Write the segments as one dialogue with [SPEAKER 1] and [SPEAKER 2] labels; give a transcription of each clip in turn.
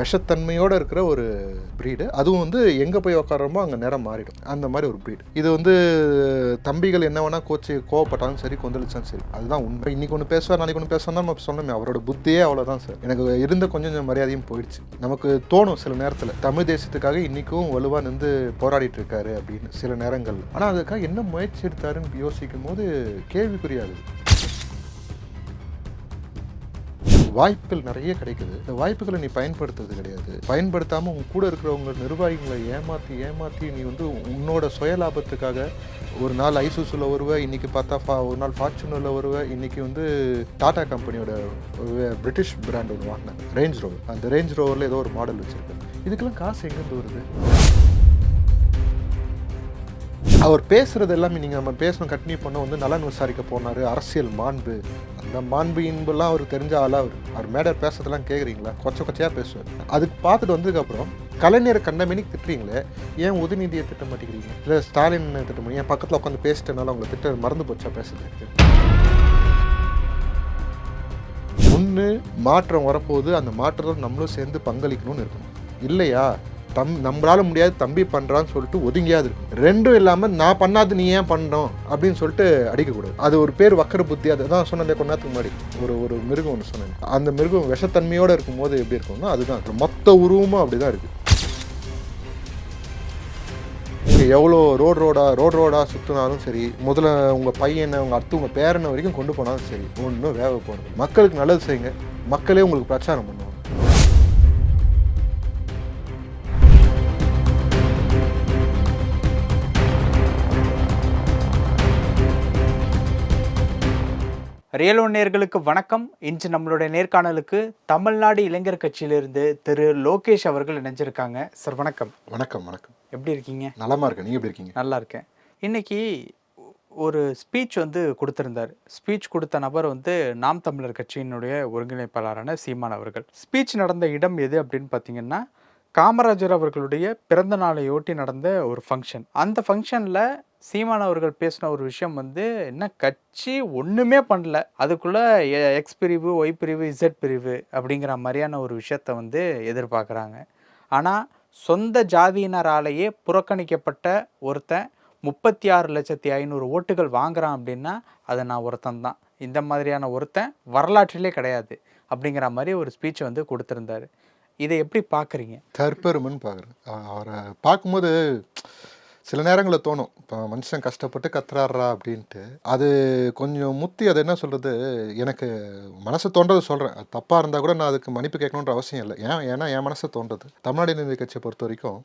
[SPEAKER 1] விஷத்தன்மையோடு இருக்கிற ஒரு ப்ரீடு அதுவும் வந்து எங்கே போய் உட்காரமோ அங்கே நேரம் மாறிடும். அந்த மாதிரி ஒரு ப்ரீடு இது வந்து தம்பிகள் என்ன வேணால் கோச்சு கோவப்பட்டாலும் சரி கொந்தளிச்சாலும் சரி அதுதான் உண்மை. இன்னைக்கு ஒன்று பேசுவார் நாளைக்கு ஒன்று பேசுவார் நம்ம சொன்னோமே அவரோட புத்தியே அவ்வளோதான் சார். எனக்கு இருந்த கொஞ்சம் கொஞ்சம் மரியாதையும் போயிடுச்சு. நமக்கு தோணும் சில நேரத்தில் தமிழ் தேசத்துக்காக இன்றைக்கும் வலுவாக நின்று போராடிட்டு இருக்காரு அப்படின்னு சில நேரங்கள் ஆனால் அதுக்காக என்ன முயற்சி எடுத்தாருன்னு யோசிக்கும் போது கேள்விக்குறியாகுது வாய்ப்புகள் நிறைய கிடைக்குது. இந்த வாய்ப்புகளை நீ பயன்படுத்துறது கிடையாது. பயன்படுத்தாம உன் கூட இருக்கிறவங்க நிர்வாகிகளை ஏமாத்தி ஏமாத்தி நீ வந்து உன்னோட சுய லாபத்துக்காக ஒரு நாள் ஐசூஸில் வருவ இன்னைக்கு பார்த்தா ஃபா ஒரு நாள் ஃபார்ச்சுனரில் வருவ இன்னைக்கு வந்து டாடா கம்பெனியோட பிரிட்டிஷ் பிராண்ட் ஒன்று வாங்கினேன். Range Rover. அந்த ரேஞ்ச் ரோவரில் ஏதோ ஒரு மாடல் வச்சிருக்கேன். இதுக்கெல்லாம் காசு எங்கேருந்து வருது? அவர் பேசுகிறது எல்லாமே நீங்கள் நம்ம பேசணும் கண்டினியூ பண்ண வந்து நலன் விசாரிக்க போனார் அரசியல் மாண்பு. அந்த மாண்பு இன்பெல்லாம் அவர் தெரிஞ்ச ஆளாக அவர். அவர் மேடர் பேசுறதெல்லாம் கேட்குறீங்களா கொச்ச கொச்சையாக பேசுவார். அதுக்கு பார்த்துட்டு வந்ததுக்கப்புறம் கலைஞர் கண்டமேனிக்கு திட்டுறீங்களே ஏன் உதயநிதியை திட்ட மாட்டேங்கிறீங்க? இல்லை ஸ்டாலின் திட்ட ஏன் என் பக்கத்தில் உட்காந்து பேசிட்டனால அவங்க திட்ட மறந்து போச்சா பேசுறதுக்கு? ஒன்று மாற்றம் வரப்போகுது. அந்த மாற்றத்தோடு நம்மளும் சேர்ந்து பங்களிக்கணும்னு இருக்கணும். இல்லையா? தம் நம்மளால முடியாது தம்பி பண்ணுறான்னு சொல்லிட்டு ஒதுங்கியாது. இருக்கும் ரெண்டும் இல்லாமல் நான் பண்ணாது நீ ஏன் பண்ணோம் அப்படின்னு சொல்லிட்டு அடிக்கக்கூடாது. அது ஒரு பேர் வக்கர புத்தி. அதுதான் சொன்னேன் கொஞ்ச நேரத்துக்கு முன்னாடி. ஒரு ஒரு மிருகம் ஒன்று சொன்னேன். அந்த மிருகம் விஷத்தன்மையோடு இருக்கும்போது எப்படி இருக்கும்னா அதுதான். மொத்த உருவமும் அப்படி தான் இருக்குது நீங்கள் எவ்வளோ ரோடு ரோடாக ரோட் ரோடாக சுற்றினாலும் சரி முதல்ல உங்கள் பையனை உங்கள் அடுத்து உங்கள் பேரனை வரைக்கும் கொண்டு போனாலும் சரி ஒன்றும் வேக போகணும் மக்களுக்கு நல்லது செய்யுங்க. மக்களே உங்களுக்கு பிரச்சாரம் பண்ணுவாங்க.
[SPEAKER 2] ரியல் ஒன் நேயர்களுக்கு வணக்கம். இன்று நம்மளுடைய நேர்காணலுக்கு தமிழ்நாடு இளைஞர் கட்சியிலிருந்து திரு லோகேஷ் அவர்கள் இணைஞ்சிருக்காங்க. சார் வணக்கம்.
[SPEAKER 1] வணக்கம் வணக்கம்.
[SPEAKER 2] எப்படி இருக்கீங்க?
[SPEAKER 1] நலமா இருக்கேன். நீங்கள் எப்படி இருக்கீங்க?
[SPEAKER 2] நல்லா இருக்கேன். இன்னைக்கு ஒரு ஸ்பீச் வந்து கொடுத்திருந்தார். ஸ்பீச் கொடுத்த நபர் வந்து நாம் தமிழர் கட்சியினுடைய ஒருங்கிணைப்பாளரான சீமான் அவர்கள். ஸ்பீச் நடந்த இடம் எது அப்படின்னு பார்த்தீங்கன்னா காமராஜர் அவர்களுடைய பிறந்த நாளையொட்டி நடந்த ஒரு ஃபங்க்ஷன் அந்த ஃபங்க்ஷனில் சீமான் அவர்கள் பேசின ஒரு விஷயம் வந்து என்ன கட்சி ஒன்றுமே பண்ணல. அதுக்குள்ளே எக்ஸ் பிரிவு ஒய் பிரிவு இசட் பிரிவு அப்படிங்கிற மாதிரியான ஒரு விஷயத்தை வந்து எதிர்பார்க்குறாங்க. ஆனால் சொந்த ஜாதியினராலேயே புறக்கணிக்கப்பட்ட ஒருத்தன் முப்பத்தி ஆறு லட்சத்தி ஐநூறு ஓட்டுகள் வாங்குறான் அப்படின்னா அது நான் ஒருத்தன் தான். இந்த மாதிரியான ஒருத்தன் வரலாற்றிலே கிடையாது அப்படிங்கிற மாதிரி ஒரு ஸ்பீச் வந்து கொடுத்துருந்தாரு. இதை எப்படி பார்க்குறீங்க?
[SPEAKER 1] தற்பெருமைன்னு பார்க்குறேன் அவரை பார்க்கும்போது சில நேரங்களில் தோணும். இப்போ மனுஷன் கஷ்டப்பட்டு கத்துறாரா அப்படின்ட்டு. அது கொஞ்சம் முத்தி அது என்ன சொல்கிறது எனக்கு மனசு தோன்றதை சொல்கிறேன் அது தப்பாக இருந்தால் கூட நான் அதுக்கு மன்னிப்பு கேட்கணுன்ற அவசியம் இல்லை. ஏன் ஏன்னா என் மனசு தோன்றது. தமிழ்நாடு இந்திய கட்சியை பொறுத்த வரைக்கும்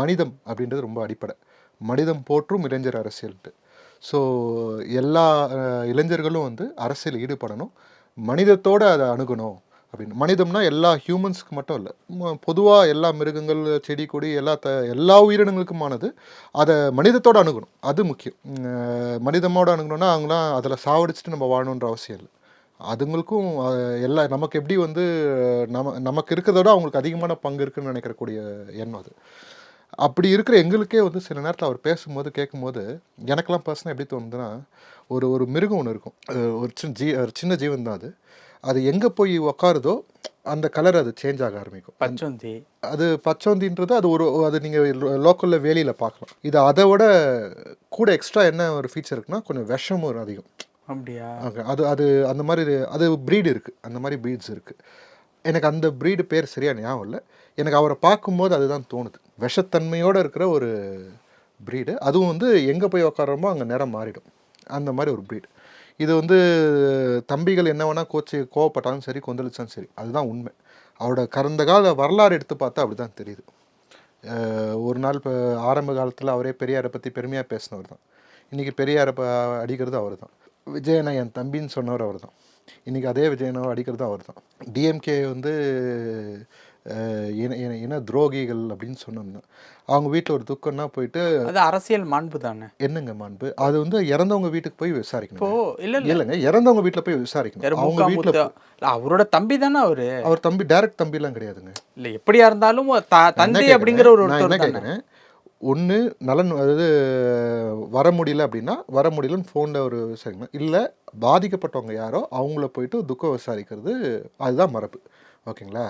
[SPEAKER 1] மனிதம் அப்படின்றது ரொம்ப அடிப்படை. மனிதம் போற்றும் இளைஞர் அரசியல்ட்டு. ஸோ எல்லா இளைஞர்களும் வந்து அரசியல் ஈடுபடணும். மனிதத்தோடு அதை அணுகணும். அப்படின்னு. மனிதம்னா எல்லா ஹியூமன்ஸ்க்கு மட்டும் இல்லை. பொதுவாக எல்லா மிருகங்கள் செடி கொடி எல்லா த எல்லா உயிரினங்களுக்குமானது அதை மனிதத்தோடு அணுகணும். அது முக்கியம். மனிதமோடு அணுகணும்னா அவங்களாம் அதில் சாவடிச்சுட்டு நம்ம வாழணுன்ற அவசியம் இல்லை. அதுங்களுக்கும் எல்லா நமக்கு எப்படி வந்து நம்ம நமக்கு இருக்கிறத விட அவங்களுக்கு அதிகமான பங்கு இருக்குன்னு நினைக்கிறக்கூடிய எண்ணம் அது. அப்படி இருக்கிற எங்களுக்கே வந்து சில நேரத்தில் அவர் பேசும்போது கேட்கும்போது எனக்கெல்லாம் பர்சனாக எப்படி தோணுதுன்னா ஒரு ஒரு மிருகம் ஒன்று இருக்கும். ஒரு சின்ன ஜீ ஒரு சின்ன ஜீவன் தான் அது. அது எங்கே போய் உக்காருதோ அந்த கலர் அது சேஞ்ச் ஆக ஆரம்பிக்கும்.
[SPEAKER 2] பச்சொந்தி.
[SPEAKER 1] அது பச்சோந்தின்றது அது ஒரு அது நீங்கள் லோக்கலில் வேலியில் பார்க்கலாம். இது அதை விட கூட எக்ஸ்ட்ரா என்ன ஒரு ஃபீச்சர் இருக்குன்னா கொஞ்சம் விஷமும் ஒரு அதிகம்.
[SPEAKER 2] அப்படியா?
[SPEAKER 1] அது அது அந்த மாதிரி அது ப்ரீடு இருக்குது அந்த மாதிரி ப்ரீட்ஸ் இருக்குது எனக்கு அந்த ப்ரீடு பேர் சரியா ஞாபகம் இல்லை. எனக்கு அவரை பார்க்கும்போது அதுதான் தோணுது. விஷத்தன்மையோடு இருக்கிற ஒரு ப்ரீடு அதுவும் வந்து எங்கே போய் உக்காரமோ அங்கே நிறம் மாறிடும். அந்த மாதிரி ஒரு ப்ரீடு இது வந்து தம்பிகள் என்ன வேணால் கோச்சு கோவப்பட்டாலும் சரி கொந்தளிச்சாலும் சரி அதுதான் உண்மை. அவரோட கடந்த கால வரலாறு எடுத்து பார்த்தா அப்படி தான் தெரியுது ஒரு நாள் இப்போ ஆரம்ப காலத்தில் அவரே பெரியாரை பற்றி பெருமையாக பேசினவர் தான். இன்றைக்கி பெரியாரை ப அடிக்கிறது அவர் தான் விஜயனை என் தம்பின்னு சொன்னவர் அவர் தான் இன்றைக்கி அதே விஜயனை அடிக்கிறது அவர் தான் டிஎம்கே வந்து இன இன இன துரோகிகள் அப்படின்னு சொன்னோம்னா அவங்க வீட்டில் ஒரு துக்கம்னா போயிட்டு
[SPEAKER 2] அது அரசியல் மாண்பு தானே?
[SPEAKER 1] என்னங்க மாண்பு? அது வந்து இறந்தவங்க வீட்டுக்கு போய்
[SPEAKER 2] இப்போ
[SPEAKER 1] விசாரிக்கணும்
[SPEAKER 2] இல்ல இல்ல.
[SPEAKER 1] இல்லைங்க இறந்தவங்க வீட்டில் போய் விசாரிக்கணும். அவங்க வீட்டில்
[SPEAKER 2] அவரோட தம்பி தானே அவரு?
[SPEAKER 1] அவர் தம்பி டைரக்ட் தம்பிலாம் கிடையாதுங்க.
[SPEAKER 2] இல்ல எப்படியா இருந்தாலும் தந்தை? அப்படிங்கிற ஒரு
[SPEAKER 1] என்ன கேட்குறேன் ஒன்று நலன் அதாவது வர முடியல அப்படின்னா வர முடியலன்னு ஃபோனில் ஒரு விசாரிக்கணும். இல்லை பாதிக்கப்பட்டவங்க யாரோ அவங்கள போயிட்டு துக்கம் விசாரிக்கிறது அதுதான் மரபு. ஓகேங்களா?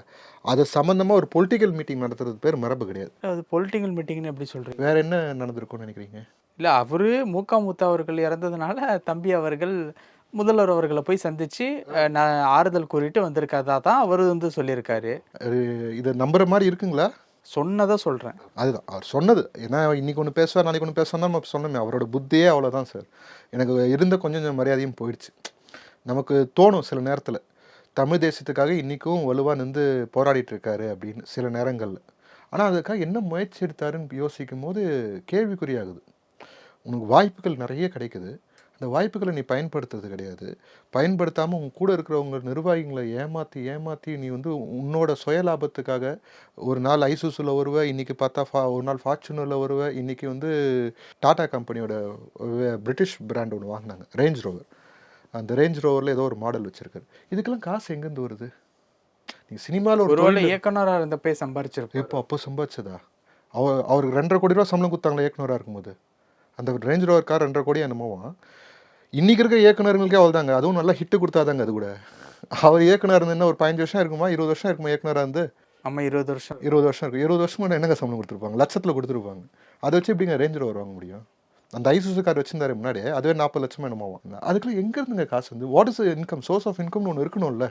[SPEAKER 1] அது சம்மந்தமாக ஒரு பொலிட்டிக்கல் மீட்டிங் நடத்துறது பேர் மரபு கிடையாது.
[SPEAKER 2] அது பொலிட்டிக்கல் மீட்டிங்னு எப்படி சொல்றீங்க?
[SPEAKER 1] வேற என்ன நடந்திருக்கும்னு நினைக்கிறீங்க?
[SPEAKER 2] இல்ல அவரு மூக்கா முத்தா அவர்கள் இறந்ததுனால தம்பி அவர்கள் முதல்வர் அவர்களை போய் சந்திச்சு நான் ஆறுதல் கூறிட்டு வந்திருக்காதா தான் அவர் வந்து சொல்லியிருக்காரு.
[SPEAKER 1] இதை நம்புற மாதிரி இருக்குங்களா?
[SPEAKER 2] சொன்னதை சொல்றேன்.
[SPEAKER 1] அதுதான் அவர் சொன்னது. ஏன்னா இன்னைக்கு ஒன்று பேசுவார் நாளைக்கு ஒன்று பேசுவார் நம்ம சொன்னோமே அவரோட புத்தியே அவ்வளோதான் சார். எனக்கு இருந்த கொஞ்சம் கொஞ்சம் மரியாதையும் போயிடுச்சு. நமக்கு தோணும் சில நேரத்தில். தமிழ் தேசத்துக்காக இன்றைக்கும் வலுவாக நின்று போராடிட்டு இருக்காரு அப்படின்னு சில நேரங்களில். ஆனால் அதுக்காக என்ன முயற்சி எடுத்தாருன்னு யோசிக்கும் போது கேள்விக்குறியாகுது. உனக்கு வாய்ப்புகள் நிறைய கிடைக்குது. அந்த வாய்ப்புகளை நீ பயன்படுத்துறது கிடையாது. பயன்படுத்தாமல் உன் கூட இருக்கிறவங்க நிர்வாகிகளை ஏமாற்றி ஏமாற்றி நீ வந்து உன்னோட சுய லாபத்துக்காக ஒரு நாள் ஐசூஸில் வருவ இன்றைக்கி பார்த்தா ஃபா ஒரு நாள் ஃபார்ச்சுனரில் வருவ இன்றைக்கி வந்து டாடா கம்பெனியோட வே- பிரிட்டிஷ் பிராண்ட் ஒன்று வாங்கினாங்க ரேஞ்ச் ரோவர். அந்த ரேஞ்ச் ரோவரில் ஏதோ ஒரு மாடல் வச்சிருக்காரு. இதுக்கெல்லாம் காசு எங்கேருந்து வருது? நீங்கள் சினிமாவில் ஒரு
[SPEAKER 2] ஒருவேளை
[SPEAKER 1] தொழில்
[SPEAKER 2] இயக்குனரா இருந்தப்பே சம்பாரிச்சிருப்பாரு.
[SPEAKER 1] எப்போ அப்போ சம்பாதிச்சதா அவர் அவருக்கு ரெண்டரை கோடி ரூபா சம்பளம் கொடுத்தாங்களா இயக்குனராக இருக்கும்போது? அந்த ரேஞ்ச் ரோவர் கார் ரெண்டரை கோடி என்னமோவா இன்னைக்கு இருக்க இயக்குனருங்களுக்கே அவள் தாங்க அதுவும் நல்லா ஹிட்டு கொடுத்தாதாங்க அது கூட. அவர் இயக்குனர் இருந்ததுன்னா ஒரு பதினஞ்சு வருஷம் இருக்குமா இருபது வருஷம் இருக்குமா இயக்குனராக இருந்து?
[SPEAKER 2] நம்ம இருபது வருஷம்.
[SPEAKER 1] இருபது வருஷம் இருக்கும் இருபது வருஷம் என்னங்க சம்பளம் கொடுத்துருப்பாங்க? லட்சத்தில் கொடுத்துருப்பாங்க. அதை வச்சு எப்படிங்க ரேஞ்ச் ரோவர் வாங்க முடியும்? அந்த ஐசூசு கார் வச்சிருந்தாரு முன்னாடி அதுவே நாற்பது லட்சம் என்னமோ வாங்க அதுக்குள்ள எங்கேருந்துங்க காசு வந்து? What is income source of இன்கம்னு ஒன்று இருக்கணும்ல.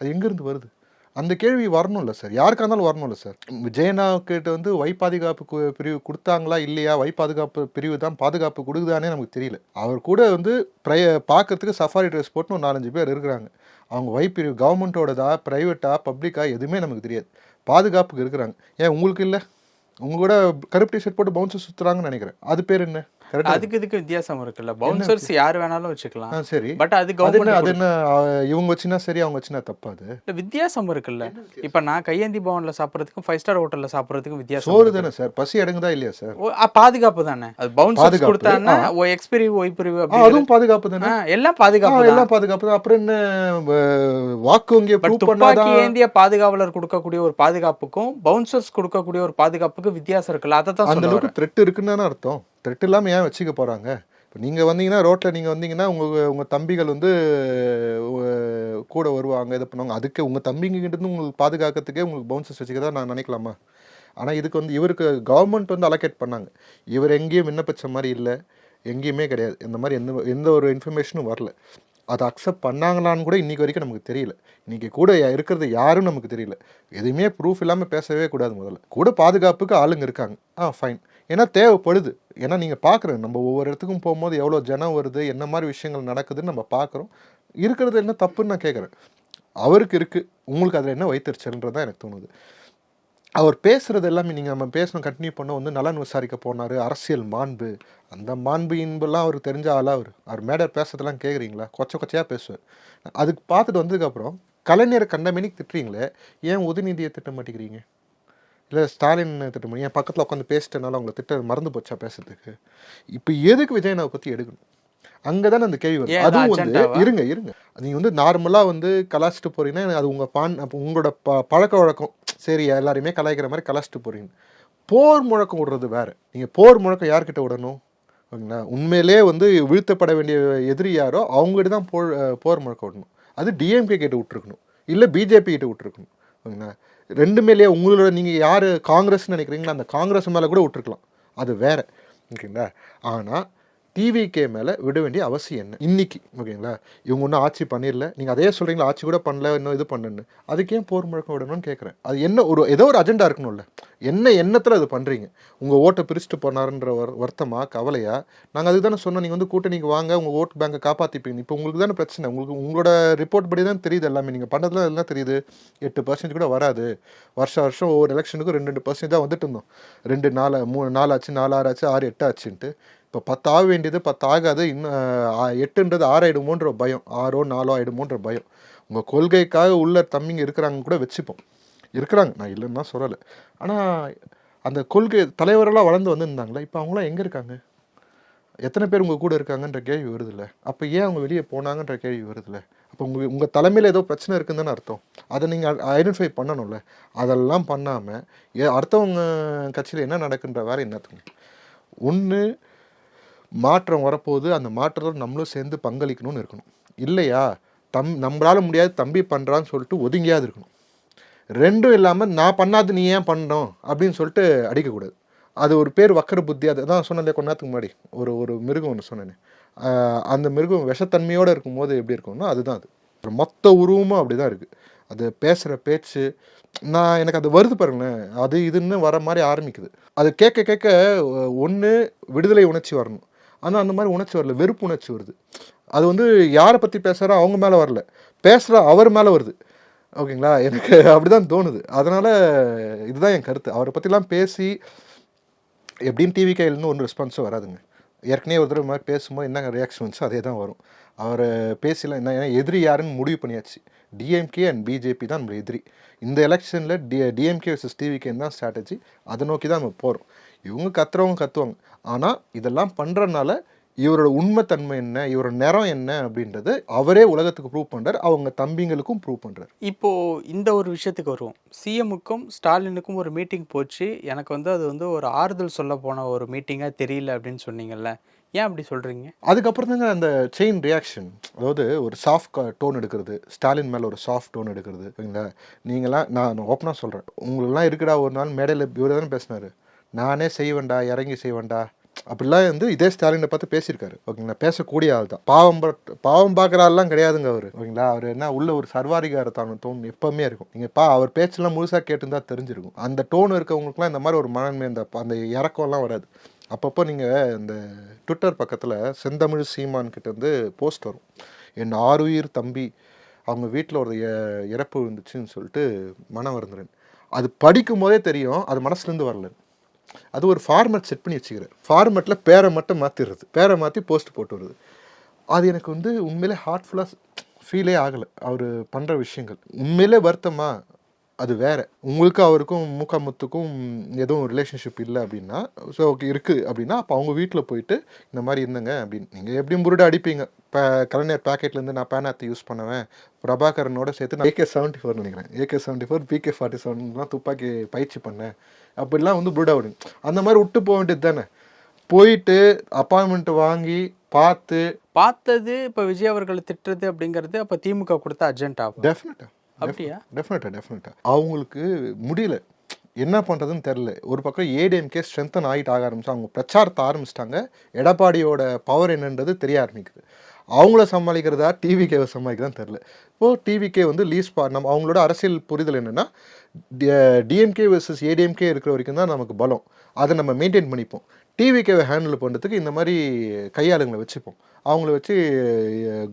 [SPEAKER 1] அது எங்கேருந்து வருது? அந்த கேள்வி வரணும்ல சார். யாருக்கா இருந்தாலும் வரணும்ல சார். விஜயனா கிட்ட வந்து வை பாதுகாப்பு பிரிவு கொடுத்தாங்களா இல்லையா? வை பாதுகாப்பு பிரிவு தான் பாதுகாப்பு கொடுக்குதானே நமக்கு தெரியல. அவர் கூட வந்து ப்ரைய பார்க்கறதுக்கு சஃபாரி ட்ரெஸ் போட்டு ஒரு நாலஞ்சு பேர் இருக்கிறாங்க. அவங்க வை பிரிவு கவர்மெண்ட்டோடதா ப்ரைவேட்டா பப்ளிக்கா எதுவுமே நமக்கு தெரியாது. பாதுகாப்புக்கு இருக்கிறாங்க. ஏன் உங்களுக்கு இல்லை? உங்க கூட கருப்பு டிஷர்ட் போட்டு பவுன்சர் சுற்றுறாங்கன்னு நினைக்கிறேன். அது பேர் என்ன?
[SPEAKER 2] அதுக்கு இதுக்கு வித்தியாசம் இருக்குல்ல. பவுன்சர்ஸ் யார் வேணாலும் வச்சுக்கலாம்.
[SPEAKER 1] சரி.
[SPEAKER 2] பட் அது கவர்மெண்ட்
[SPEAKER 1] அது என்ன இவங்க வச்சுனா சரி அவங்க வச்சுனா தப்பா அது?
[SPEAKER 2] இல்ல, வித்தியாசம் இருக்குல்ல. இப்ப நான் கையேந்தி பவன்ல சாப்பிடறதுக்கும் ஃபைவ் ஸ்டார் ஹோட்டல்ல சாப்பிடறதுக்கும் வித்தியாசம்
[SPEAKER 1] சோறு. தானே சார்? பசி அடங்குதா இல்லையா சார்?
[SPEAKER 2] பாதுகாப்பு தானே. அது பவுன்சர்ஸ்
[SPEAKER 1] ஆ.
[SPEAKER 2] ஓ எக்ஸ் பிரிவு ஒய் பிரிவு
[SPEAKER 1] அதுவும் பாதுகாப்பு தானே?
[SPEAKER 2] எல்லாம் பாதுகாப்பு.
[SPEAKER 1] எல்லாம் பாதுகாப்பு தான். அப்புறம் என்ன வாக்கு ப்ரூவ்
[SPEAKER 2] துப்பாக்கி ஏந்திய பாதுகாவலர் கொடுக்கக்கூடிய ஒரு பாதுகாப்புக்கும் பவுன்சர்ஸ் கொடுக்கக்கூடிய ஒரு பாதுகாப்புக்கும் வித்தியாசம் இருக்குல்ல. அதை தான்
[SPEAKER 1] அந்த அளவுக்கு த்ரெட் இருக்குன்னு அர்த்தம். த்ரெட் இல்லாமல் ஏன் வச்சுக்க போகிறாங்க இப்போ நீங்கள் வந்தீங்கன்னா ரோட்டில் நீங்கள் வந்தீங்கன்னா உங்கள் உங்கள் தம்பிகள் வந்து கூட வருவாங்க இது பண்ணுவாங்க. அதுக்கு உங்கள் தம்பிங்க உங்களுக்கு பாதுகாக்கிறதுக்கே உங்களுக்கு பவுன்சஸ் வச்சுக்க தான் நான் நினைக்கலாமா? ஆனால் இதுக்கு வந்து இவருக்கு கவர்மெண்ட் வந்து அலோகேட் பண்ணாங்க. இவர் எங்கேயும் விண்ணப்பிச்ச மாதிரி இல்லை. எங்கேயுமே கிடையாது. இந்த மாதிரி எந்த எந்த ஒரு இன்ஃபர்மேஷனும் வரல. அதை அக்செப்ட் பண்ணாங்களான்னு கூட இன்றைக்கி வரைக்கும் நமக்கு தெரியல. இன்றைக்கி கூட இருக்கிறது யாரும் நமக்கு தெரியல. எதுவுமே ப்ரூஃப் இல்லாமல் பேசவே கூடாது முதல்ல. கூட பாதுகாப்புக்கு ஆளுங்க இருக்காங்க. ஆ ஃபைன் ஏன்னா தேவைப்படுது. ஏன்னா நீங்கள் பார்க்குறேன் நம்ம ஒவ்வொரு இடத்துக்கும் போகும்போது எவ்வளோ ஜனம் வருது என்ன மாதிரி விஷயங்கள் நடக்குதுன்னு நம்ம பார்க்குறோம். இருக்கிறது என்ன தப்புன்னு நான் கேட்குறேன். அவருக்கு இருக்குது உங்களுக்கு அதில் என்ன வைத்தறிச்சல்ன்றது தான் எனக்கு தோணுது. அவர் பேசுகிறது எல்லாமே நீங்கள் நம்ம பேசணும் கண்டினியூ பண்ண வந்து நலன் விசாரிக்க போனார் அரசியல் மாண்பு. அந்த மாண்பு இன்பெல்லாம் அவருக்கு தெரிஞ்ச ஆளா அவர்? அவர் மேடர் பேசுறதெல்லாம் கேட்குறீங்களா? கொச்ச கொச்சையாக பேசுவார். அதுக்கு பார்த்துட்டு வந்ததுக்கப்புறம் கலைஞரை கண்டமேனிக்கு திட்டுறீங்களே ஏன் உதயநிதியை திட்ட மாட்டேங்கிறீங்க? இல்லை ஸ்டாலின் திட்ட மாட்டீங்க என் பக்கத்தில் உட்காந்து பேசிட்டனால அவங்களை திட்ட மறந்து போச்சா பேசுறதுக்கு? இப்போ எதுக்கு விஜயனாவை பற்றி எடுக்கணும்? அங்கே தானே அந்த கேள்வி
[SPEAKER 2] அது
[SPEAKER 1] அதுவும் வந்து? இருங்க இருங்க. நீங்கள் வந்து நார்மலாக வந்து கலாச்சிட்டு போறீங்கன்னா அது உங்கள் பான் அப்போ உங்களோட ப பழக்க வழக்கம். சரி எல்லாரையுமே கலாய்க்கிற மாதிரி கலாச்சிட்டு போறீங்க. போர் முழக்கம் விடுறது வேற. நீங்கள் போர் முழக்கம் யார்கிட்ட விடணும்? ஓகேங்களா? உண்மையிலே வந்து வீழ்த்தப்பட வேண்டிய எதிரி யாரோ அவங்ககிட்ட தான் போர் போர் முழக்கம் விடணும். அது டிஎம்கே கிட்ட விட்டுருக்கணும். இல்லை பிஜேபி கிட்ட விட்டுருக்கணும். ஓகேங்களா? ரெண்டுமேலேயே உங்களோட நீங்கள் யார்? காங்கிரஸ்னு நினைக்கிறீங்களோ? அந்த காங்கிரஸ் மேலே கூட விட்டுருக்கலாம். அது வேறு. ஓகேங்களா? ஆனால் டிவிகே மேலே விட வேண்டிய அவசியம் என்ன? இன்னைக்கு ஓகேங்களா? இவங்க ஒன்றும் ஆட்சி பண்ணிடல. நீங்கள் அதே சொல்கிறீங்களா ஆட்சி கூட பண்ணல இன்னும் இது பண்ணுன்னு அதுக்கு ஏன் போர் முழக்கம் விடணும்னு கேட்குறேன் அது என்ன ஒரு ஏதோ ஒரு அஜெண்டா இருக்கணும்ல. என்ன எண்ணத்தில் அது பண்ணுறீங்க உங்கள் ஓட்டை பிரிச்சுட்டு போனாருன்ற ஒரு வருத்தமாக கவலையா? நாங்கள் அதுக்கு தானே சொன்னோம் நீங்கள் வந்து கூட்டணிக்கு வாங்க உங்கள் ஓட் பேங்கை காப்பாற்றிப்பீங்க இப்போ உங்களுக்கு தானே பிரச்சனை. உங்களுக்கு உங்களோட ரிப்போர்ட் படி தான் தெரியுது எல்லாமே. நீங்கள் பண்ணதுல எல்லாம் தெரியுது. எட்டு பர்சன்ட் கூட வராது. வருஷம் வருஷம் ஒவ்வொரு எலெக்ஷனுக்கும் ரெண்டு ரெண்டு பர்சன்ட் தான் வந்துட்டு இருந்தோம். ரெண்டு நாலு மூணு நாலாச்சு நாலு ஆறு ஆச்சு ஆறு எட்டு ஆச்சுன்ட்டு. இப்போ பத்தாக வேண்டியது பத்தாகாது இன்னும் எட்டுன்றது ஆறாயிடுமோன்ற பயம். ஆறோ நாலோ ஆயிடுமோன்ற பயம். உங்கள் கொள்கைக்காக உள்ள தம்பிங்க இருக்கிறாங்க கூட வச்சுப்போம். இருக்கிறாங்க. நான் இல்லைன்னு தான் சொல்லலை. ஆனால் அந்த கொள்கை தலைவரெல்லாம் வளர்ந்து வந்திருந்தாங்களே இப்போ அவங்களாம் எங்கே இருக்காங்க? எத்தனை பேர் உங்கள் கூட இருக்காங்கன்ற கேள்வி வருதுல்ல. அப்போ ஏன் அவங்க வெளியே போனாங்கன்ற கேள்வி வருதுல்ல. அப்போ உங்கள் உங்கள் தலைமையில் ஏதோ பிரச்சனை இருக்குதுன்னு அர்த்தம். அதை நீங்கள் ஐடென்டிஃபை பண்ணணும்ல. அதெல்லாம் பண்ணாமல் ஏ அடுத்தவங்க கட்சியில் என்ன நடக்குன்ற வேறு என்னத்துங்க ஒன்று மாற்றம் வரப்போகுது அந்த மாற்றத்தோடு நம்மளும் சேர்ந்து பங்களிக்கணும்னு இருக்கணும். இல்லையா? தம் நம்மளால் முடியாது தம்பி பண்ணுறான்னு சொல்லிட்டு ஒதுங்கியாவது இருக்கணும். ரெண்டும் இல்லாமல் நான் பண்ணாது நீ ஏன் பண்ணணும்? அப்படின்னு சொல்லிட்டு அடிக்கக்கூடாது. அது ஒரு பேர் வக்கர புத்தி. அதை தான் சொன்னதே கொஞ்ச நேரத்துக்கு முன்னாடி. ஒரு ஒரு மிருகம் ஒன்று சொன்னேன் அந்த மிருகம் விஷத்தன்மையோடு இருக்கும்போது எப்படி இருக்கும்னா அதுதான் அது. மொத்த உருவமும் அப்படி தான் இருக்குது அது பேசுகிற பேச்சு நான் எனக்கு அது வருது பாருங்களேன். அது இதுன்னு வர மாதிரி ஆரம்பிக்குது. அது கேட்க கேட்க ஒன்று விடுதலை உணர்ச்சி வரணும். ஆனால் அந்த மாதிரி உணர்ச்சி வரல. வெறுப்பு உணர்ச்சி வருது. அது வந்து யாரை பற்றி பேசுகிறா அவங்க மேலே வரல. பேசுகிற அவர் மேலே வருது. ஓகேங்களா? எனக்கு அப்படி தான் தோணுது. அதனால் இதுதான் என் கருத்து. அவரை பற்றிலாம் பேசி எப்படின்னு டிவி கையிலேருந்து ஒன்றும் ரெஸ்பான்ஸும் வராதுங்க. ஏற்கனவே ஒரு தடவை மாதிரி பேசும்போது என்ன ரியாக்ஷன் வந்துச்சோ? அதே தான் வரும். அவரை பேசலாம் என்ன ஏன்னா எதிரி யாருன்னு முடிவு பண்ணியாச்சு. டிஎம்கே அண்ட் பிஜேபி தான் நம்ம எதிரி. இந்த எலெக்ஷனில் டி டிஎம்கே வர்சஸ் டிவிகேன்னு தான் ஸ்ட்ராட்டஜி அதை நோக்கி தான் நம்ம போகிறோம் இவங்க கத்துறவங்க கத்துவாங்க. ஆனால் இதெல்லாம் பண்ணுறதுனால இவரோட உண்மைத்தன்மை என்ன இவரோட நிறம் என்ன அப்படின்றது அவரே உலகத்துக்கு ப்ரூவ் பண்ணுறார் அவங்க தம்பிங்களுக்கும் ப்ரூவ் பண்ணுறாரு
[SPEAKER 2] இப்போ இந்த ஒரு விஷயத்துக்கு வருவோம். சிஎம்முக்கும் ஸ்டாலினுக்கும் ஒரு மீட்டிங் போச்சு. எனக்கு வந்து அது வந்து ஒரு ஆறுதல் சொல்ல போன ஒரு மீட்டிங்காக தெரியல அப்படின்னு சொன்னீங்கல்ல. ஏன் அப்படி சொல்றீங்க?
[SPEAKER 1] அதுக்கப்புறம் தாங்க அந்த செயின் ரியாக்ஷன் அதாவது ஒரு சாஃப்ட் டோன் எடுக்கிறது ஸ்டாலின் மேலே ஒரு சாஃப்ட் டோன் எடுக்கிறது நீங்களாம் நான் ஓப்பனாக சொல்கிறேன் உங்களெல்லாம் இருக்குடா ஒரு நாள் மேடையில் இவர் தானே பேசினாரு. நானே செய்வேண்டா இறங்கி செய்வேண்டா அப்படிலாம் வந்து இதே ஸ்டாலினை பார்த்து பேசியிருக்காரு. ஓகேங்களா? பேசக்கூடிய ஆள் தான். பாவம் பாவம் பார்க்குற ஆள்லாம் கிடையாதுங்க அவர். ஓகேங்களா? அவர் என்ன உள்ள ஒரு சர்வாதிகாரத்தான டோன் எப்பவுமே இருக்கும். நீங்கள் பா அவர் பேச்செல்லாம் முழுசாக கேட்டுருந்தா தெரிஞ்சிருக்கும். அந்த டோன் இருக்கவங்களுக்குலாம் இந்த மாதிரி ஒரு மனமே அந்த அந்த இறக்கம்லாம் வராது. அப்பப்போ நீங்கள் இந்த ட்விட்டர் பக்கத்தில் செந்தமிழ் சீமான் கிட்ட போஸ்ட் வரும். என் ஆறுயிர் தம்பி அவங்க வீட்டில் ஒரு இறப்பு இருந்துச்சுன்னு சொல்லிட்டு மனம் வருந்துறேன். அது படிக்கும் போதே தெரியும் அது மனசுலேருந்து வரலன்னு. அது ஒரு ஃபார்மேட் செட் பண்ணி வச்சுக்கிறார் ஃபார்மேட்டில் பேரை மட்டும் மாற்றிடுறது பேரை மாற்றி போஸ்ட் போட்டு வருது அது எனக்கு வந்து உண்மையிலே ஹார்ட்ஃபுல்லாக ஃபீலே ஆகலை. அவர் பண்ணுற விஷயங்கள். உண்மையிலே வருத்தமாக அது வேற. உங்களுக்கு அவருக்கும் மூக்காமுத்துக்கும் எதுவும் ரிலேஷன்ஷிப் இல்லை அப்படின்னா ஸோ ஓகே இருக்குது அப்படின்னா அப்போ அவங்க வீட்டில் போயிட்டு இந்த மாதிரி இருந்தங்க அப்படின்னு. நீங்கள் எப்படியும் புருட அடிப்பீங்க? இப்போ கலைஞர் பேக்கெட்லேருந்து நான் பேனாத்தை யூஸ் பண்ணுவேன். பிரபாகரனோட சேர்த்து நான் ஏகே செவன்ட்டி ஃபோர் நினைக்கிறேன். AK seventy four PK forty செவன்லாம் துப்பாக்கி பயிற்சி பண்ணேன். அப்படிலாம் வந்து புருடா விடுங்க அந்த மாதிரி விட்டு போக வேண்டியது தானே. போயிட்டு அப்பாயின்மெண்ட் வாங்கி பார்த்து
[SPEAKER 2] பார்த்தது இப்போ விஜய் அவர்களை திட்டுறது அப்படிங்கிறது அப்போ திமுக கொடுத்த அர்ஜென்ட் ஆகும்.
[SPEAKER 1] டெஃபினட்டாக
[SPEAKER 2] அப்படியா?
[SPEAKER 1] டெஃபினட்டாக டெஃபினட்டாக அவங்களுக்கு முடியல. என்ன பண்ணுறதுன்னு தெரில ஒரு பக்கம் ஏடிஎம்கே ஸ்ட்ரென்தன் ஆகிட்டு ஆக ஆரம்பிச்சு அவங்க பிரச்சாரத்தை ஆரம்பிச்சிட்டாங்க. எடப்பாடியோட பவர் என்னன்றது தெரிய ஆரம்பிக்குது. அவங்கள சமாளிக்கிறதா டிவிகேவை சமாளிக்கிறதா தெரில இப்போது டிவிகே வந்து லீஸ் பா நம்ம அவங்களோட அரசியல் புரிதல் என்னென்னா டிஎம்கே வர்சஸ் ஏடிஎம்கே இருக்கிற வரைக்கும் தான் நமக்கு பலம். அதை நம்ம மெயின்டைன் பண்ணிப்போம். டிவிகேவை ஹேண்டில் பண்ணுறதுக்கு இந்த மாதிரி கையாளுங்களை வச்சுப்போம். அவங்கள வச்சு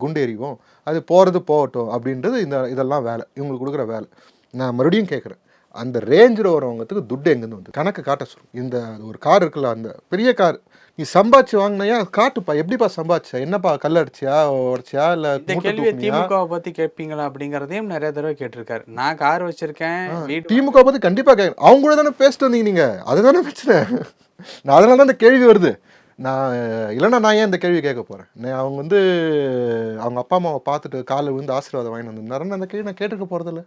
[SPEAKER 1] குண்டு எறிவோம் அது போகிறது போகட்டும் அப்படின்றது இந்த இதெல்லாம் வேலை. இவங்களுக்கு கொடுக்குற வேலை. நான் மறுபடியும் கேட்குறேன் அந்த ரேஞ்சில் வரவங்களுக்கு துட்டு எங்கேருந்து வந்து கணக்கு காட்ட சொல்லும் இந்த ஒரு கார் இருக்குல்ல அந்த பெரிய கார் நீ சம்பாதிச்சு வாங்கினையா? காட்டுப்பா. எப்படிப்பா சம்பாதிச்ச? என்னப்பா? கல் அடிச்சியா? உடச்சியா? இல்லை
[SPEAKER 2] இந்த கேள்வியை திமுகவை பத்தி கேட்பீங்களா அப்படிங்கறதையும் நிறைய தடவை கேட்டிருக்காரு. நான் கார் வச்சிருக்கேன்
[SPEAKER 1] திமுக பற்றி கண்டிப்பாக கேட்க அவங்க கூட தானே பேசிட்டு வந்தீங்க நீங்கள் அதுதானே பிரச்சனை. நான் அதனால தான் இந்த கேள்வி வருது. நான் இல்லைன்னா நான் ஏன் இந்த கேள்வி கேட்க போகிறேன் அவங்க வந்து அவங்க அப்பா அம்மாவை பார்த்துட்டு காலை விழுந்து ஆசீர்வாதம் வாங்கிட்டு வந்திருந்தாருன்னு அந்த கேள்வி நான் கேட்டுக்க போகிறதில்ல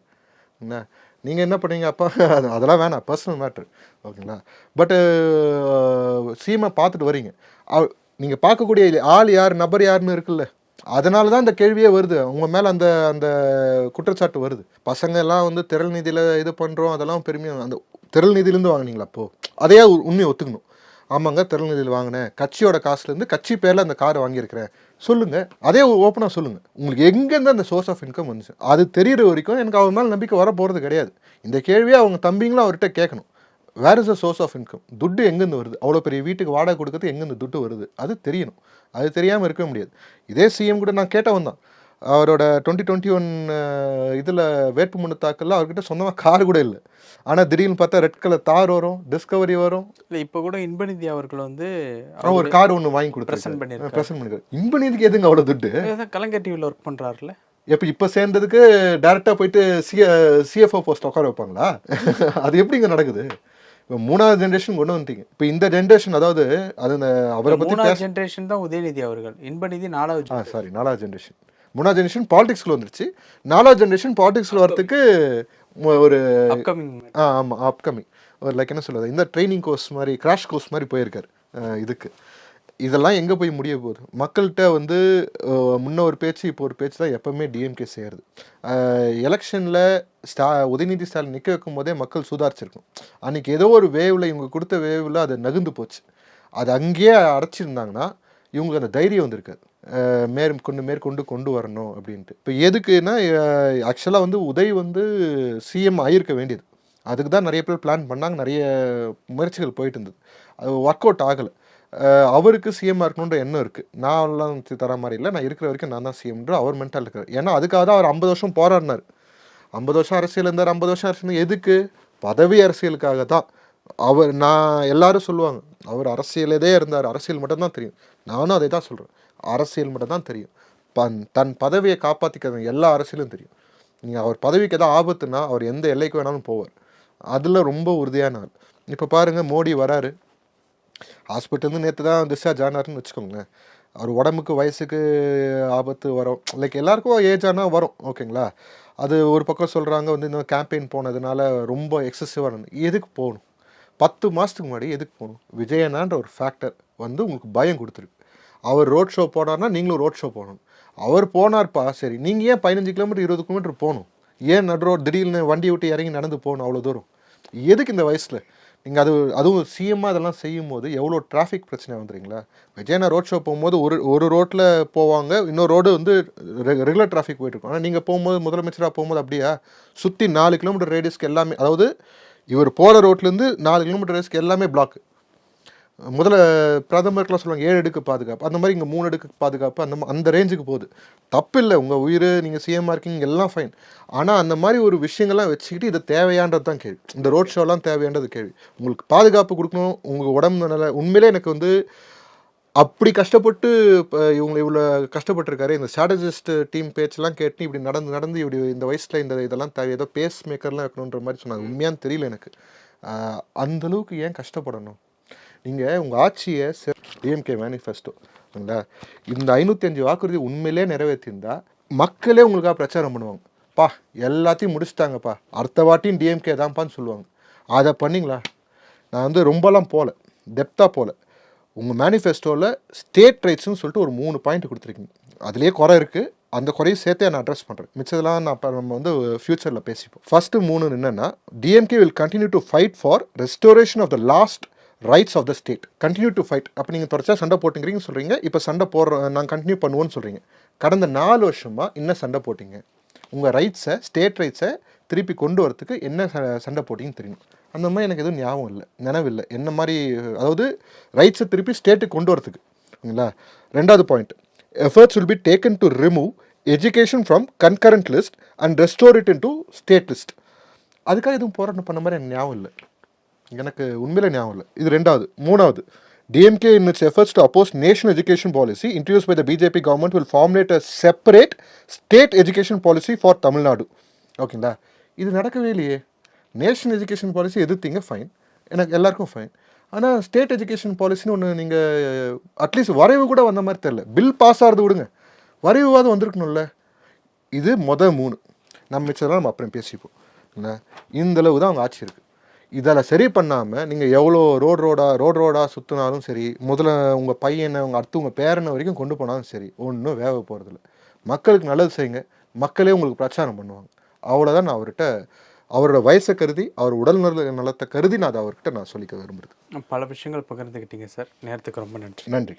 [SPEAKER 1] என்ன? நீங்கள் என்ன பண்ணீங்க அப்பா? அது- அதெல்லாம் வேணாம். பர்சனல் மேட்ரு ஓகேங்களா? பட்டு சீமை பார்த்துட்டு வரீங்க. நீங்கள் பார்க்கக்கூடிய ஆள் யார் நபர் யாருன்னு இருக்குல்ல? அதனால தான் இந்த கேள்வியே வருது. அவங்க மேலே அந்த அந்த குற்றச்சாட்டு வருது. பசங்க எல்லாம் வந்து திரள் நிதியில் இது பண்ணுறோம் அதெல்லாம் பெருமையாக அந்த திரள் நிதியிலேருந்து வாங்குனீங்களா? அப்போது அதையே உண்மையை ஒத்துக்கணும். ஆமாங்க திருநெல்வேலியில் வாங்கினேன். கட்சியோட காசுலேருந்து கட்சி பேரில் அந்த காரை வாங்கியிருக்கிறேன். சொல்லுங்கள் அதே ஓப்பனாக சொல்லுங்கள் உங்களுக்கு எங்கேருந்து அந்த சோர்ஸ் ஆஃப் இன்கம் வந்துச்சு? அது தெரியுற வரைக்கும் எனக்கு அவர் மேலே நம்பிக்கை வர போகிறது கிடையாது. இந்த கேள்வியை அவங்க தம்பிங்களும் அவர்கிட்ட கேட்கணும். Where is a source of income துட்டு எங்கேருந்து வருது? அவ்வளோ பெரிய வீட்டுக்கு வாடகை கொடுக்கறது எங்கேருந்து துட்டு வருது? அது தெரியணும். அது தெரியாமல் இருக்க முடியாது. இதே சிஎம் கூட நான் கேட்டவன் தான். அவரோட டுவெண்ட்டி டுவெண்ட்டி ஒன் இதில் வேட்புமனு தாக்கல்ல அவர்கிட்ட சொந்தமாக கார் கூட இல்லை. ஆனால் திடீர்னு பார்த்தா ரெட் கலர் தார் வரும் டிஸ்கவரி வரும்.
[SPEAKER 2] இல்ல இப்ப கூட இன்பநிதி அவர்கள் வந்து
[SPEAKER 1] ஒரு கார் ஒன்று வாங்கி
[SPEAKER 2] பிரசன்ட்
[SPEAKER 1] கொடுத்துருக்காரு
[SPEAKER 2] பண்ணியிருக்காரு.
[SPEAKER 1] ப்ரெசென்ட் பண்ணிருக்காரு. இம்பனிதுக்கு எதுங்க அவ்வளோ துட்டு?
[SPEAKER 2] கலைஞர் டிவியில் ஒர்க் பண்றாருல
[SPEAKER 1] எப்போ இப்போ சேர்ந்ததுக்கு டேரெக்டாக போயிட்டு சி சிஎஃப்ஓ போஸ்ட் உட்கார வைப்பாங்களா? அது எப்படிங்க நடக்குது? இப்போ மூணாவது ஜென்ரேஷன் கொண்டு வந்துட்டீங்க. இப்போ இந்த ஜென்ரேஷன் அதாவது அது அவரை பற்றி
[SPEAKER 2] ஜெனரேஷன் தான் உதயநிதி அவர்கள். இன்பநிதி நாலாவது
[SPEAKER 1] சாரி நாலாவது ஜென்ரேஷன் மூணாவது ஜென்ரேஷன் பாலிடிக்ஸ்ல வந்துருச்சு. நாலாவது ஜென்ரேஷன் பாலிடிக்ஸ்ல வரதுக்கு மு- ஒரு
[SPEAKER 2] அப்கமிங்
[SPEAKER 1] ஆ ஆமாம் அப்கமிங் ஒரு லைக் என்ன சொல்றது இந்த ட்ரைனிங் கோர்ஸ் மாதிரி கிராஷ் கோர்ஸ் மாதிரி போயிருக்காரு இதுக்கு. இதெல்லாம் எங்கே போய் முடிய போகுது? மக்கள்கிட்ட வந்து முன்ன ஒரு பேச்சு இப்போ ஒரு பேச்சு தான் எப்பவுமே டிஎம்கே செய்கிறது எலெக்ஷனில் ஸ்டா உதயநிதி ஸ்டாலின் நிற்க வைக்கும் போதே மக்கள் சுதாரிச்சிருக்கும் அன்னைக்கு ஏதோ ஒரு வேவில் இவங்க கொடுத்த வேவில் அது நகுந்து போச்சு. அது அங்கேயே அடைச்சிருந்தாங்கன்னா இவங்களுக்கு அந்த தைரியம் வந்திருக்காது. மேற்கொண்டு மேற்கொண்டு கொண்டு வரணும் அப்படின்ட்டு. இப்போ எதுக்குன்னா ஆக்சுவலாக வந்து உதய் வந்து சிஎம் ஆகியிருக்க வேண்டியது. அதுக்கு தான் நிறைய பேர் பிளான் பண்ணாங்க நிறைய முயற்சிகள் போயிட்டு இருந்தது. அது ஒர்க் அவுட் ஆகலை. அவருக்கு சிஎம் இருக்கணுன்ற எண்ணம் இருக்குது நான்லாம் தர மாதிரி இல்லை. நான் இருக்கிற வரைக்கும் நான் தான் சிஎம்ன்ற அவர் மென்டால் இருக்கார் ஏன்னா அதுக்காக தான் அவர் ஐம்பது வருஷம் போராடினார். ஐம்பது வருஷம் அரசியல் இருந்தார் ஐம்பது வருஷம் அரசியல் எதுக்கு? பதவி அரசியலுக்காக தான். அவர் நான் எல்லாரும் சொல்லுவாங்க அவர் அரசியலதே இருந்தார். அரசியல் மட்டும்தான் தெரியும். நானும் அதை தான் சொல்கிறேன் அரசியல் மட்டும்தான் தெரியும். பன் தன் பதவியை காப்பாற்றிக்கிறது எல்லா அரசியலும் தெரியும். நீங்கள் அவர் பதவிக்கு எதாவது ஆபத்துனா அவர் எந்த எல்லைக்கு வேணாலும் போவார். அதில் ரொம்ப உறுதியான ஆள். இப்போ பாருங்கள் மோடி வராரு. ஹாஸ்பிட்டல்ந்து நேற்று தான் டிஸ்சார்ஜ் ஆனார்னு வச்சுக்கோங்களேன். அவர் உடம்புக்கு வயசுக்கு ஆபத்து வரும். லைக் எல்லாருக்கும் ஏஜ் ஆனால் வரும் ஓகேங்களா அது ஒரு பக்கம் சொல்கிறாங்க வந்து இந்த கேம்பெயின் போனதுனால ரொம்ப எக்ஸசிவாக எதுக்கு போகணும்? பத்து மாதத்துக்கு முன்னாடி எதுக்கு போகணும்? விஜயனான்ற ஒரு ஃபேக்டர் வந்து உங்களுக்கு பயம் கொடுத்துருக்கு. அவர் ரோட் ஷோ போனார்னா நீங்களும் ரோட் ஷோ போகணும். அவர் போனார்ப்பா சரி நீங்கள் ஏன் பதினஞ்சு கிலோமீட்டர் இருபது கிலோமீட்டர் போகணும்? ஏன் நடு ரோட் திடீர்னு வண்டி விட்டு இறங்கி நடந்து போகணும் அவ்வளோ தூரம்? எதுக்கு இந்த வயசில்? நீங்கள் அது அதுவும் சிஎம்மாக அதெல்லாம் செய்யும் போது எவ்வளோ டிராஃபிக் பிரச்சனை வந்துறீங்களா? விஜயனா ரோட் ஷோ போகும்போது ஒரு ஒரு ரோட்டில் போவாங்க இன்னொரு ரோடு வந்து ரெகுலர் டிராஃபிக் போயிட்டுருக்கும் ஆனால் நீங்கள் போகும்போது முதலமைச்சராக போகும்போது அப்படியா? சுற்றி நாலு கிலோமீட்டர் ரேடியஸ்க்கு எல்லாமே அதாவது இவர் போகிற ரோட்லேருந்து நாலு கிலோமீட்டர் ரேடியஸ்க்கு எல்லாமே பிளாக் முதல்ல பிரதமருக்குலாம் சொல்லுவாங்க ஏழு அடுக்கு பாதுகாப்பு. அந்த மாதிரி இங்கே மூணு அடுக்கு பாதுகாப்பு அந்த அந்த ரேஞ்சுக்கு போகுது. தப்பு இல்லை உங்கள் உயிர் நீங்கள் சிஎம்மாக இருக்கீங்க எல்லாம் ஃபைன் ஆனால் அந்த மாதிரி ஒரு விஷயங்கள்லாம் வச்சுக்கிட்டு இது தேவையான்றது தான் கேள்வி. இந்த ரோட் ஷோலாம் தேவையான்றது கேள்வி. உங்களுக்கு பாதுகாப்பு கொடுக்கணும் உங்கள் உடம்பு நல்ல உண்மையிலே எனக்கு வந்து அப்படி கஷ்டப்பட்டு இப்போ இவங்க இவ்வளோ கஷ்டப்பட்டிருக்காரு. இந்த ஸ்ட்ராட்டஜிஸ்ட் டீம் பேச்செல்லாம் கேட்டு இப்படி நடந்து நடந்து இப்படி இந்த வயசில் இந்த இதெல்லாம் தேவை ஏதோ பேஸ் மேக்கர்லாம் வைக்கணுன்ற மாதிரி சொன்னாங்க. உண்மையான்னு தெரியல எனக்கு. அந்தளவுக்கு ஏன் கஷ்டப்படணும்? நீங்கள் உங்கள் ஆட்சியை டிஎம்கே மேனிஃபெஸ்டோ சரிங்களா இந்த ஐநூற்றி அஞ்சு வாக்குறுதி உண்மையிலே நிறைவேற்றியிருந்தா மக்களே உங்களுக்காக பிரச்சாரம் பண்ணுவாங்க. பா எல்லாத்தையும் முடிச்சிட்டாங்கப்பா. அடுத்த வாட்டியும் டிஎம்கே தான்ப்பான்னு சொல்லுவாங்க. அதை பண்ணிங்களா? நான் வந்து ரொம்பலாம் போகல டெப்த்தாக போகல உங்கள் மேனிஃபெஸ்டோவில் ஸ்டேட் ரைட்ஸ்னு சொல்லிட்டு ஒரு மூணு பாயிண்ட் கொடுத்துருக்கீங்க. அதுலேயே குறை இருக்குது அந்த குறையும் சேர்த்தே நான் அட்ரஸ் பண்ணுறேன் மிச்சதெல்லாம் நான் இப்போ நம்ம வந்து ஃப்யூச்சரில் பேசிப்போம். ஃபஸ்ட்டு மூணு என்னென்னா DMK will continue to fight for restoration of the lost rights of the state continue to fight அப்போ நீங்கள் தொடர்ச்சியாக சண்டை போட்டுங்கிறீங்கன்னு சொல்கிறீங்க இப்போ சண்டை போடுறோம் நாங்கள் கண்டினியூ பண்ணுவோன்னு சொல்கிறீங்க கடந்த நாலு வருஷமாக என்ன சண்டை போட்டிங்க? உங்கள் ரைட்ஸை ஸ்டேட் ரைட்ஸை திருப்பி கொண்டு வரத்துக்கு என்ன ச- சண்டை போட்டிங்கன்னு தெரியணும். அந்த மாதிரி எனக்கு எதுவும் ஞாபகம் இல்லை நினைவில்லை. என்ன மாதிரி அதாவது ரைட்ஸை திருப்பி ஸ்டேட்டுக்கு கொண்டு வரத்துக்கு. ஓகேங்களா ரெண்டாவது point efforts will be taken to remove education from concurrent list and restore it into state list அதுக்காக எதுவும் போராட்டம் பண்ண மாதிரி எனக்கு ஞாபகம் இல்லை. எனக்கு உண்மையில ஞாபகம் இல்லை. இது ரெண்டாவது. மூணாவது. DMK in its efforts to oppose national education policy introduce by the BJP government will formulate a separate state education policy for Tamil Nadu ஓகேங்களா இது நடக்கவே இல்லையே. நேஷனல் எஜுகேஷன் பாலிசி எதிர்த்தீங்க ஃபைன் எனக்கு எல்லாருக்கும் ஃபைன் ஆனால் ஸ்டேட் எஜுகேஷன் பாலிசின்னு ஒன்று நீங்கள் அட்லீஸ்ட் வரைவு கூட வந்த மாதிரி தெரில பில் பாஸ் ஆகிறது விடுங்க. வரைவாவது வந்திருக்கணும்ல. இது மொதல் மூணு. நம்ம மிச்சதெல்லாம் நம்ம அப்புறம் பேசிப்போம். என்ன? இந்த அளவு தான் அவங்க ஆட்சி இருக்குது இதில் சரி பண்ணாமல் நீங்கள் எவ்வளோ ரோடு ரோடா ரோடு ரோடாக சுற்றினாலும் சரி முதல்ல உங்கள் பையனை உங்கள் அடுத்து உங்கள் பேரனை வரைக்கும் கொண்டு போனாலும் சரி ஒன்றும் வேக போகிறதில்ல மக்களுக்கு நல்லது செய்யுங்க. மக்களே உங்களுக்கு பிரச்சாரம் பண்ணுவாங்க. அவ்வளோதான் நான் அவர்கிட்ட அவரோட வயசை கருதி அவர் உடல் நல நலத்தை கருதி நான் அதை அவர்கிட்ட நான் சொல்லிக்க விரும்புறது.
[SPEAKER 2] பல விஷயங்கள் பகிர்ந்துக்கிட்டீங்க சார். நேரத்துக்கு ரொம்ப நன்றி.
[SPEAKER 1] நன்றி.